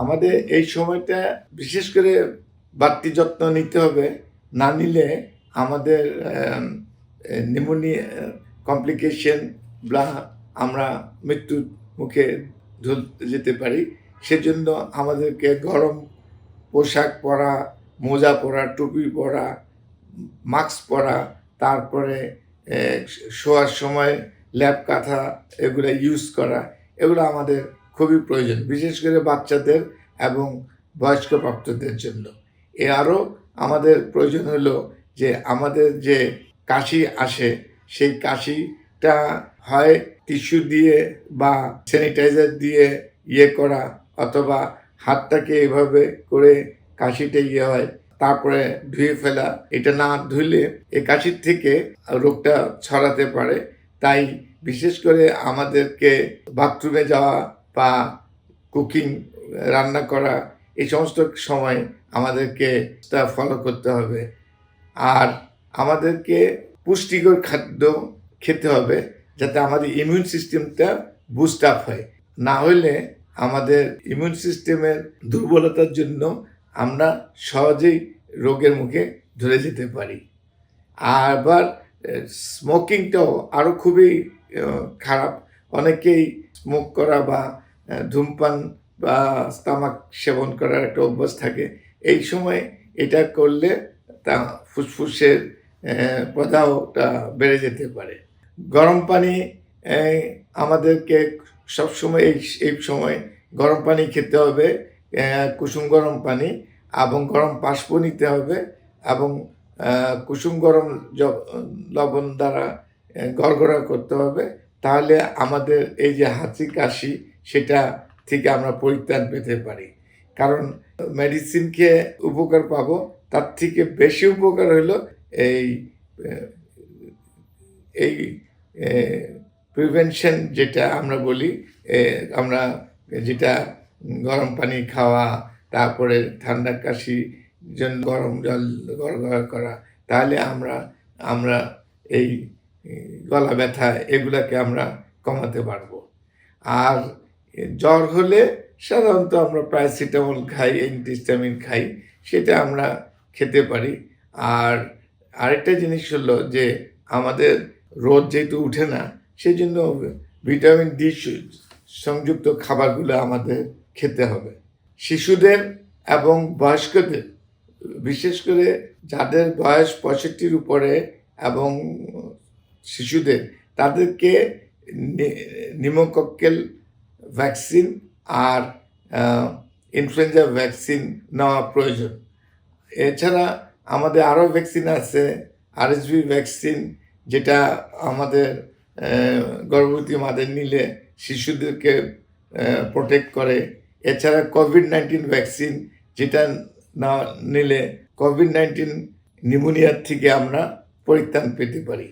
আমাদের এই সময়টা বিশেষ করে বাড়তি যত্ন নিতে হবে, না নিলে আমাদের নিউমোনিয়া কমপ্লিকেশন, বা আমরা মৃত্যুর মুখে ঢুলতে যেতে পারি। সেজন্য আমাদেরকে গরম পোশাক পরা, মোজা পরা, টুপি পরা, মাস্ক পরা, তারপরে শোয়ার সময় ল্যাব কাঁথা এগুলো ইউজ করা, এগুলো আমাদের খুবই প্রয়োজন, বিশেষ করে বাচ্চাদের এবং বয়স্ক প্রাপ্তদের জন্য। এ আরও আমাদের প্রয়োজন হলো যে আমাদের যে কাশি আসে, সেই কাশিটা হয় টিস্যু দিয়ে বা স্যানিটাইজার দিয়ে ইয়ে করা অথবা হাতটাকে এভাবে করে কাশিটা ইয়ে হয়, তারপরে ধুয়ে ফেলা। এটা না ধুলে এ কাশির থেকে রোগটা ছড়াতে পারে। তাই বিশেষ করে আমাদেরকে বাথরুমে যাওয়া বা কুকিং রান্না করা, এই সমস্ত সময় আমাদেরকে তা ফলো করতে হবে। আর আমাদেরকে পুষ্টিকর খাদ্য খেতে হবে যাতে আমাদের ইমিউন সিস্টেমটা বুস্ট আপ হয়। না হলে আমাদের ইমিউন সিস্টেমের দুর্বলতার জন্য আমরা সহজেই রোগের মুখে ধরে যেতে পারি। আবার স্মোকিংটাও আরও খুবই খারাপ। অনেকেই স্মোক করা বা ধূমপান বা তামাক সেবন করার একটা অভ্যাস থাকে। এই সময় এটা করলে তা ফুসফুসের প্রদাহটা বেড়ে যেতে পারে। গরম পানি আমাদেরকে সবসময় এই এই সময় গরম পানি খেতে হবে কুসুম গরম পানি এবং গরম বাষ্প নিতে হবে এবং কুসুম গরম লবণ দ্বারা গড়গড়া করতে হবে। তাহলে আমাদের এই যে হাঁচি কাশি সেটা থেকে আমরা পরিত্রাণ পেতে পারি। কারণ মেডিসিন খেয়ে উপকার পাবো, তার থেকে বেশি উপকার হলো এই এই প্রিভেনশন যেটা আমরা বলি আমরা যেটা গরম পানি খাওয়া, তারপরে ঠান্ডা কাশি, জন্য গরম জল গড়গড়া করা, তাহলে আমরা আমরা এই গলা ব্যথা, এগুলাকে আমরা কমাতে পারব। আর জ্বর হলে সাধারণত আমরা প্যারাসিটামল খাই অ্যান্টিস্টামিন খাই, সেটা আমরা খেতে পারি। আর আরেকটা জিনিস হলো যে আমাদের রোদ যেহেতু উঠে না সেই জন্য ভিটামিন ডি সংযুক্ত খাবারগুলো আমাদের খেতে হবে। শিশুদের এবং বয়স্কদের, বিশেষ করে যাদের বয়স পঁয়ষট্টির উপরে এবং শিশুদের, তাদেরকে নিমোকক্কেল ভ্যাকসিন আর ইনফ্লুয়েঞ্জা ভ্যাকসিন নেওয়া প্রয়োজন। এছাড়া আমাদের আরও ভ্যাকসিন আছে আরএসভি ভ্যাকসিন যেটা আমাদের গর্ভবতী মাদের নিলে শিশুদেরকে প্রোটেক্ট করে। এছাড়া কোভিড নাইন্টিন ভ্যাকসিন যেটা না নিলে কোভিড নাইন্টিন নিউমোনিয়ার থেকে আমরা পরিত্রাণ পেতে পারি।